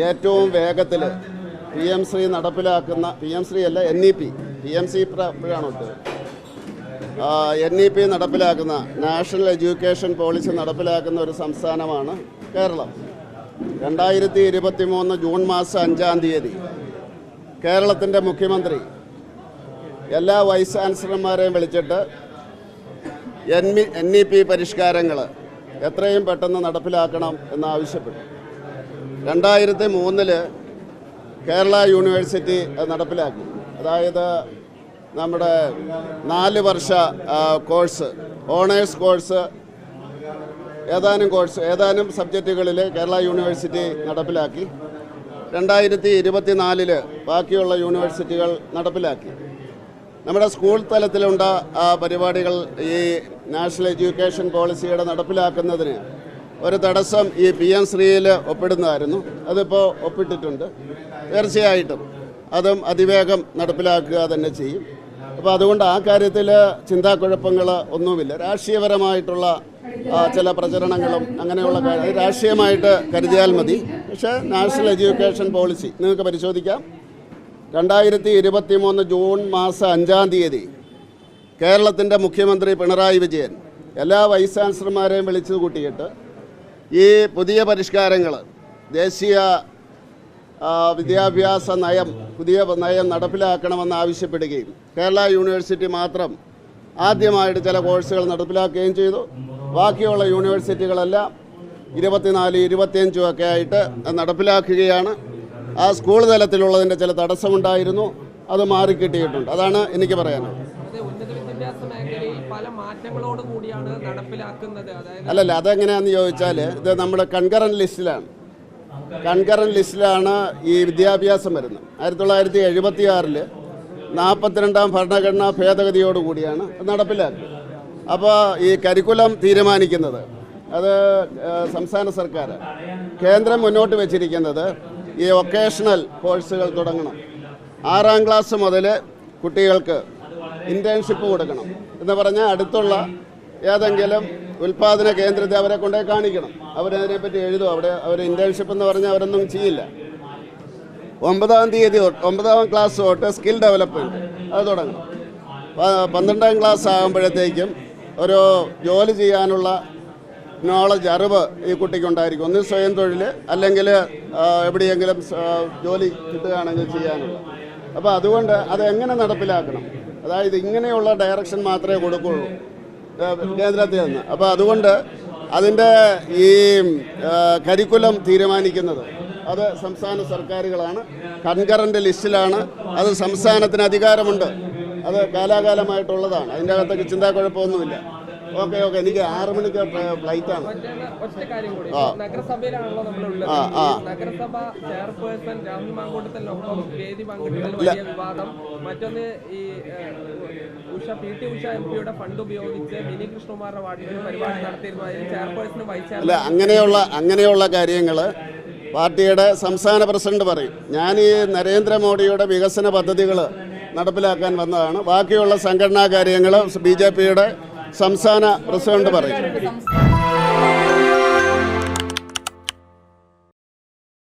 ഏറ്റവും വേഗത്തിൽ P M Shri നടപ്പിലാക്കുന്ന പി എം ശ്രീ അല്ല N E P P M C പ്രാണോ N E P നടപ്പിലാക്കുന്ന നാഷണൽ എഡ്യൂക്കേഷൻ പോളിസി നടപ്പിലാക്കുന്ന ഒരു സംസ്ഥാനമാണ് കേരളം. രണ്ടായിരത്തി ഇരുപത്തി മൂന്ന് ജൂൺ മാസം അഞ്ചാം തീയതി കേരളത്തിന്റെ മുഖ്യമന്ത്രി എല്ലാ വൈസ് ചാൻസലർമാരെയും വിളിച്ചിട്ട് എൻ എൻ ഇ പി പരിഷ്കാരങ്ങൾ എത്രയും പെട്ടെന്ന് നടപ്പിലാക്കണം എന്നാവശ്യപ്പെട്ടു. രണ്ടായിരത്തി മൂന്നിൽ കേരള യൂണിവേഴ്സിറ്റി നടപ്പിലാക്കി. അതായത് നമ്മുടെ നാല് വർഷ കോഴ്സ് ഓണേഴ്സ് കോഴ്സ് ഏതാനും കോഴ്സ് ഏതാനും സബ്ജക്റ്റുകളിൽ കേരള യൂണിവേഴ്സിറ്റി നടപ്പിലാക്കി. രണ്ടായിരത്തി ഇരുപത്തിനാലിൽ ബാക്കിയുള്ള യൂണിവേഴ്സിറ്റികൾ നടപ്പിലാക്കി. നമ്മുടെ സ്കൂൾ തലത്തിലുണ്ട പരിപാടികൾ ഈ നാഷണൽ എഡ്യൂക്കേഷൻ പോളിസിയുടെ നടപ്പിലാക്കുന്നതിന് ഒരു തടസ്സം ഈ പി എം ശ്രീയിൽ ഒപ്പിടുന്നതായിരുന്നു. അതിപ്പോൾ ഒപ്പിട്ടിട്ടുണ്ട്. തീർച്ചയായിട്ടും അതും അതിവേഗം നടപ്പിലാക്കുക തന്നെ ചെയ്യും. അപ്പോൾ അതുകൊണ്ട് ആ കാര്യത്തിൽ ചിന്താക്കുഴപ്പങ്ങൾ ഒന്നുമില്ല. രാഷ്ട്രീയപരമായിട്ടുള്ള ചില പ്രചരണങ്ങളും അങ്ങനെയുള്ള കാര്യം രാഷ്ട്രീയമായിട്ട് കരുതിയാൽ മതി. പക്ഷേ നാഷണൽ എഡ്യൂക്കേഷൻ പോളിസി നിങ്ങൾക്ക് പരിശോധിക്കാം. രണ്ടായിരത്തി ഇരുപത്തി മൂന്ന് ജൂൺ മാസം അഞ്ചാം തീയതി കേരളത്തിന്റെ മുഖ്യമന്ത്രി പിണറായി വിജയൻ എല്ലാ വൈസ് ചാൻസലർമാരെയും വിളിച്ചു കൂട്ടിയിട്ട് ഈ പുതിയ പരിഷ്കാരങ്ങൾ ദേശീയ വിദ്യാഭ്യാസ നയം പുതിയ നയം നടപ്പിലാക്കണമെന്ന് ആവശ്യപ്പെടുകയും കേരള യൂണിവേഴ്സിറ്റി മാത്രം ആദ്യമായിട്ട് ചില കോഴ്സുകൾ നടപ്പിലാക്കുകയും ചെയ്തു. ബാക്കിയുള്ള യൂണിവേഴ്സിറ്റികളെല്ലാം ഇരുപത്തിനാല് ഇരുപത്തിയഞ്ചും ഒക്കെ ആയിട്ട് നടപ്പിലാക്കുകയാണ്. ആ സ്കൂൾ തലത്തിലുള്ളതിന്റെ ചില തടസ്സമുണ്ടായിരുന്നു. അത് മാറിക്കിട്ടിയിട്ടുണ്ട്. അതാണ് എനിക്ക് പറയാനുള്ളത്. അല്ലല്ല അതെങ്ങനെയാണെന്ന് ചോദിച്ചാൽ ഇത് നമ്മുടെ കൺകറന്റ് ലിസ്റ്റിലാണ്. കൺകറന്റ് ലിസ്റ്റിലാണ് ഈ വിദ്യാഭ്യാസം വരുന്നത്. ആയിരത്തി തൊള്ളായിരത്തി എഴുപത്തി ആറിൽ നാൽപ്പത്തിരണ്ടാം ഭരണഘടനാ ഭേദഗതിയോടുകൂടിയാണ് അത് നടപ്പിലാക്കുക അപ്പോൾ ഈ കരിക്കുലം തീരുമാനിക്കുന്നത് അത് സംസ്ഥാന സർക്കാർ കേന്ദ്രം മുന്നോട്ട് വെച്ചിരിക്കുന്നത് ഈ വൊക്കേഷണൽ കോഴ്സുകൾ തുടങ്ങണം. ആറാം ക്ലാസ് മുതൽ കുട്ടികൾക്ക് ഇന്റേൺഷിപ്പ് കൊടുക്കണം. എന്ന് പറഞ്ഞാൽ അടുത്തുള്ള ഏതെങ്കിലും ഉൽപാദന കേന്ദ്രത്തെ അവരെ കൊണ്ടേ കാണിക്കണം. അവരതിനെപ്പറ്റി എഴുതും. അവിടെ അവർ ഇന്റേൺഷിപ്പ് എന്ന് പറഞ്ഞാൽ അവരൊന്നും ചെയ്യില്ല. ഒമ്പതാം തീയതി ഒമ്പതാം ക്ലാസ് തൊട്ട് സ്കിൽ ഡെവലപ്മെന്റ് അത് തുടങ്ങണം പന്ത്രണ്ടാം ക്ലാസ് ആകുമ്പോഴത്തേക്കും ഒരു ജോലി ചെയ്യാനുള്ള നോളജ് അറിവ് ഈ കുട്ടിക്കുണ്ടായിരിക്കും ഒന്ന് സ്വയം തൊഴിൽ അല്ലെങ്കിൽ എവിടെയെങ്കിലും ജോലി കിട്ടുകയാണെങ്കിൽ ചെയ്യാനുള്ള. അപ്പോൾ അതുകൊണ്ട് അത് എങ്ങനെ നടപ്പിലാക്കണം? അതായത് ഇങ്ങനെയുള്ള ഡയറക്ഷൻ മാത്രമേ കൊടുക്കുള്ളൂ. കേന്ദ്രത്തിൽ നിന്ന്. അപ്പോൾ അതുകൊണ്ട് അതിന്റെ ഈ കരിക്കുലം തീരുമാനിക്കുന്നത് അത് സംസ്ഥാന സർക്കാരുകളാണ്. കൺകറന്റ് ലിസ്റ്റിലാണ്. അത് സംസ്ഥാനത്തിന് അധികാരമുണ്ട്. അത് കാലാകാലമായിട്ടുള്ളതാണ്. അതിന്റെ അകത്തൊക്കെ ചിന്താക്കുഴപ്പമൊന്നുമില്ല ഓക്കെ ഓക്കെ എനിക്ക് ആറ് മണിക്ക് ഫ്ലൈറ്റ് ആണ് ഒറ്റ കാര്യം കൂടി നഗരസഭയിലാണല്ലോ നമ്മളുള്ളത് നഗരസഭ ചെയർപേഴ്സൺ രാഹുൽ മാങ്കൂട്ടത്തിനൊപ്പം വേദി പങ്കിട്ടതിൽ വലിയ വിവാദം. മറ്റൊന്ന് ഈ Usha P T Usha M പിയുടെ ഫണ്ട് ഉപയോഗിച്ച് മിനി കൃഷ്ണകുമാറിന്റെ വാർഡിൽ ഒരു പരിപാടി നടത്തിയിരുന്നു അതിൽ ചെയർപേഴ്സണും വൈസ് അല്ല അങ്ങനെയുള്ള അങ്ങനെയുള്ള കാര്യങ്ങൾ പാർട്ടിയുടെ സംസ്ഥാന പ്രസിഡന്റ് പറയും. ഞാൻ ഈ നരേന്ദ്രമോദിയുടെ വികസന പദ്ധതികൾ നടപ്പിലാക്കാൻ വന്നതാണ്. ബാക്കിയുള്ള സംഘടനാ കാര്യങ്ങൾ ബി ജെ പിയുടെ സംസ്ഥാന പ്രസിഡന്റ് പറയും.